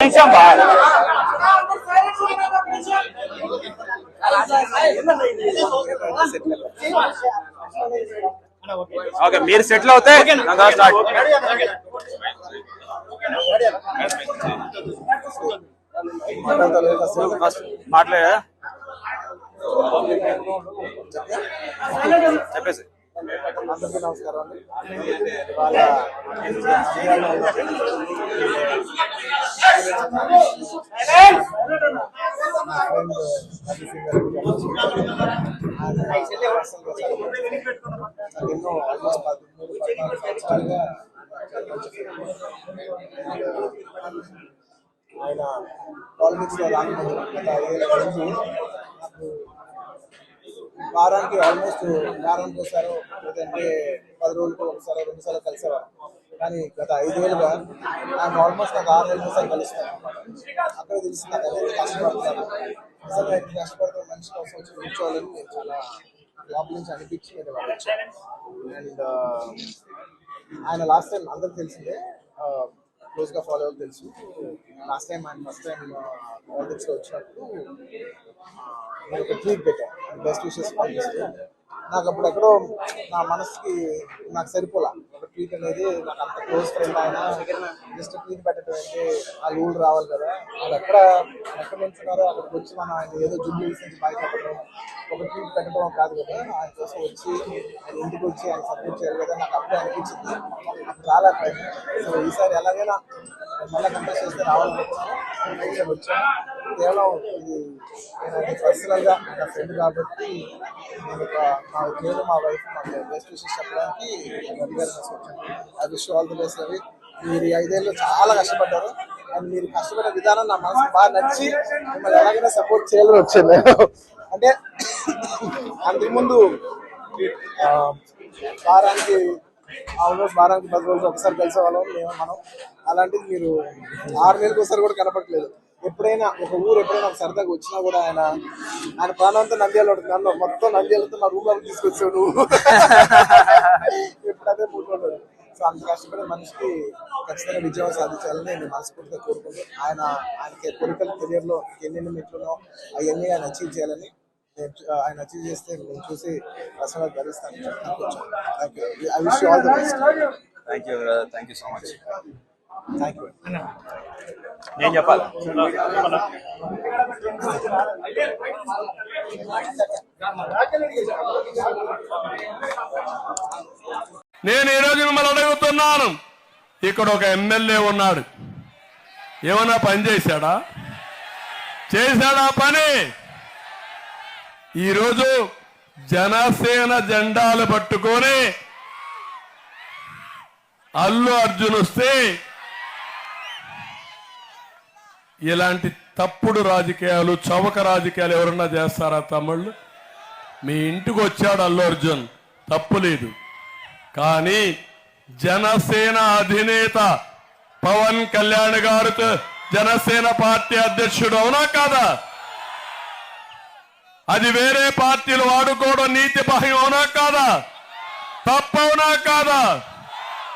నిమిషం ఓకే మీరు సెటిల్ అవుతే స్టార్ట్ మాట్లాడే చెప్పేసి. అందరికీ నమస్కారం అండి. ఆయన ఎన్నో ఆల్మోస్ట్ పదమూడు సంవత్సరాలుగా ఆయన పాలిటిక్స్లో గత నాకు వారానికి ఆల్మోస్ట్ వారానికి ఒకసారి లేదంటే పది రోజులకు ఒకసారి రెండు సార్లు కలిసేవారు. కానీ గత ఐదేళ్ళుగా నాకు ఆల్మోస్ట్ నాకు ఆరు నెలలు ఒకసారి కలుస్తాను అక్కడ తెలిసి నాకు ఎంత కష్టపడతాను నిజంగా ఎంత కష్టపడితే మనిషి కోసం వచ్చి కూర్చోవాలని నేను చాలా లోపల నుంచి అనిపించి నేను వాళ్ళు వచ్చాను అండ్ ఆయన లాస్ట్ టైం అందరికి తెలిసిందే క్లోజ్గా ఫాలో అవ్వాలి తెలుసు. Last time and first time పాలిటిక్స్లో వచ్చినప్పుడు uh, నేను ఒక ట్వీట్ పెట్టాను బెస్ట్ విషెస్ పంపిస్తూ నాకు అప్పుడు ఎక్కడో నా మనసుకి నాకు సరిపోలా. ట్వీట్ అనేది నాకు అంత క్లోజ్ ఫ్రెండ్ ఆయన. జస్ట్ ట్వీట్ పెట్టడం ఆ రూల్ రావాలి కదా. వాళ్ళు ఎక్కడ ఎక్కడ నుంచున్నారో అక్కడికి వచ్చి మనం ఆయన ఏదో జుబ్లీ నుంచి బయటపడడం ఒక ట్వీట్ పెట్టడం కాదు కదా. ఆయన కోసం వచ్చి ఆయన ఇంటికి వచ్చి ఆయన సపోర్ట్ చేయాలి కదా నాకు అప్పుడే అనిపించింది. నాకు చాలా సో ఈసారి ఎలాగైనా మళ్ళీ కంటెస్ట్ చేస్తే రావాలనుకున్నాను వచ్చాను. కేవలం ఇది నేను పర్సనల్ నా ఫ్రెండ్ కాబట్టి నేను ఒక మా ఉద్యోగం మా వైఫ్ మాకు బెస్ట్ విషయం చెప్పడానికి రవి గారు తీసుకొచ్చాను I wish all the best Ravi మీరు ఐదేళ్ళు చాలా కష్టపడ్డారు. అండ్ మీరు కష్టపడే విధానం నా మనసు బాగా నచ్చి మిమ్మల్ని ఎలాగైనా సపోర్ట్ చేయాలని వచ్చాను అంటే అంతకుముందు వారానికి ఆల్మోస్ట్ వారానికి పది రోజులు ఒకసారి కలిసే వాళ్ళం మేము మనం. అలాంటిది మీరు ఆరు నెలలకు ఒకసారి కూడా కనపడలేదు ఎప్పుడైనా ఒక ఊరు ఎప్పుడైనా ఒక సరదాగా వచ్చినా కూడా ఆయన ఆయన ప్రాణంతో నంద్యాల ఉంటుంది. నన్ను మొత్తం నంద్యాలతో నా రూమ్లో తీసుకొచ్చాడు నువ్వు. ఎప్పుడు అదే మూడు సో అంత కష్టపడే మనిషికి ఖచ్చితంగా విజయం సాధించాలని నేను మనస్ఫూర్తిగా కోరుకుంటాను ఆయన ఆయనకి పొలిటికల్ కెరియర్లో ఎన్నెన్ని మెట్లునో అవన్నీ ఆయన అచీవ్ చేయాలని నేను ఆయన అచీవ్ చేస్తే నేను చూసి personal భరిస్తాను. I wish all the best thank you thank you so much నేను చెప్పాలి? నేను ఈరోజు మిమ్మల్ని అడుగుతున్నాను. ఇక్కడ ఒక ఎమ్మెల్యే ఉన్నాడు. ఏమన్నా పని చేశాడా? చేశాడా పని? ఈరోజు జనసేన జెండాలు పట్టుకొని అల్లు అర్జున్ వస్తే ఇలాంటి తప్పుడు రాజకీయాలు చవక రాజకీయాలు ఎవరన్నా చేస్తారా తమ్ముళ్ళు? మీ ఇంటికి వచ్చాడు అల్లు అర్జున్. తప్పు లేదు. కానీ జనసేన అధినేత పవన్ కళ్యాణ్ గారితో జనసేన పార్టీ అధ్యక్షుడు అవునా కాదా? అది వేరే పార్టీలు వాడుకోవడం నీతి బాహ్యం అవునా కాదా? తప్పవునా కాదా?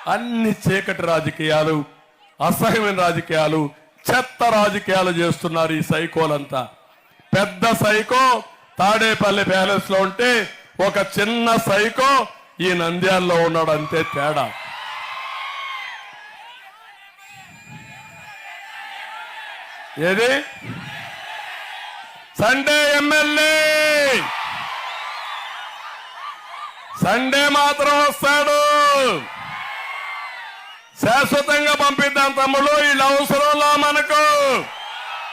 అన్ని చీకటి రాజకీయాలు అసహ్యమైన రాజకీయాలు చెత్త రాజకీయాలు చేస్తున్నారు ఈ సైకోలంతా. పెద్ద సైకో తాడేపల్లి ప్యాలెస్లో ఉంటే ఒక చిన్న సైకో ఈ నంద్యాల్లో ఉన్నాడు అంతే తేడా. ఏది? Sunday MLA! సండే మాత్రం వస్తాడు! శాశ్వతంగా పంపిద్దాం తమ్ముడు వీళ్ళు అవసరంలా మనకు.